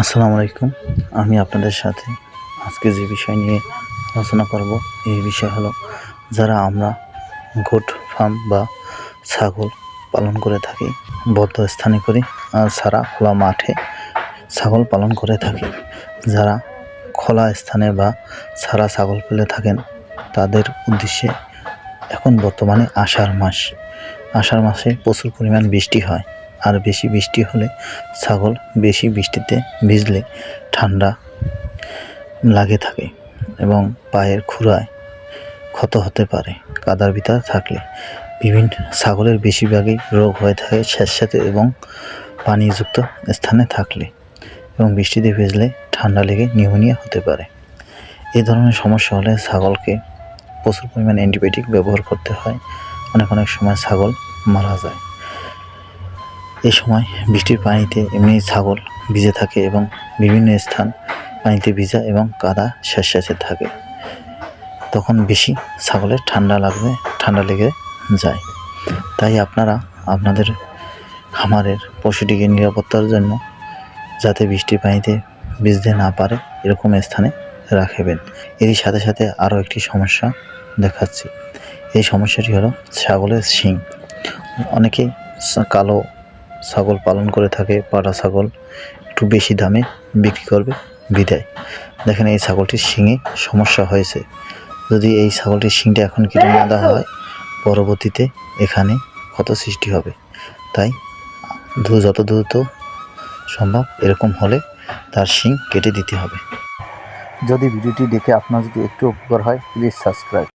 আসসালামু আলাইকুম। আমি আপনাদের সাথে আজকে যে বিষয় নিয়ে আলোচনা করব, এই বিষয় হলো যারা আমরা গোট ফার্ম বা ছাগল পালন করে থাকি, বদ্ধ স্থানে করি, আর সারা খোলা মাঠে ছাগল পালন করে থাকি। যারা খোলা স্থানে বা সারা ছাগল ফেলে থাকেন, তাদের উদ্দেশ্যে এখন বর্তমানে আষাঢ় মাস। আষাঢ় মাসে প্রচুর পরিমাণ বৃষ্টি হয়। আর বেশি বৃষ্টি হলে ছাগল বেশি বৃষ্টিতে ভিজলে ঠান্ডা লাগে থাকে এবং পায়ের খুরায় ক্ষত হতে পারে। কাদার ভিতরে থাকলে বিভিন্ন ছাগলের বেশিরভাগই রোগ হয়ে থাকে স্যাঁতস্যাঁতে এবং পানিযুক্ত স্থানে থাকলে এবং বৃষ্টিতে ভিজলে ঠান্ডা লেগে নিউমোনিয়া হতে পারে। এই ধরনের সমস্যা হলে ছাগলকে প্রচুর পরিমাণে অ্যান্টিবায়োটিক ব্যবহার করতে হয়। অনেক অনেক সময় ছাগল মারা যায়। এই সময় বৃষ্টির পানিতে এমনি ছাগল ভিজে থাকে এবং বিভিন্ন স্থান পানিতে ভিজা এবং কাদা স্যাঁতস্যাঁতে থাকে। তখন বেশি ছাগলের ঠান্ডা লাগবে, ঠান্ডা লেগে যায়। তাই আপনারা আপনাদের খামারের পশুটিকে নিরাপত্তার জন্য যাতে বৃষ্টির পানিতে ভিজতে না পারে, এরকম স্থানে রাখবেন। এরই সাথে সাথে আরও একটি সমস্যা দেখাচ্ছি। এই সমস্যাটি হলো ছাগলের শিং। অনেকেই কালো ছাগল পালন করে থাকে, পাড়া ছাগল, একটু বেশি দামে বিক্রি করবে, বিদায়। দেখেন এই ছাগলটির শিঙে সমস্যা হয়েছে। যদি এই ছাগলটির শিংটা এখন কেটে না দেওয়া হয়, পরবর্তীতে এখানে ক্ষত সৃষ্টি হবে। তাই যত দ্রুত সম্ভব এরকম হলে তার শিং কেটে দিতে হবে। যদি ভিডিওটি দেখে আপনার যদি একটু উপকার হয় প্লিজ সাবস্ক্রাইব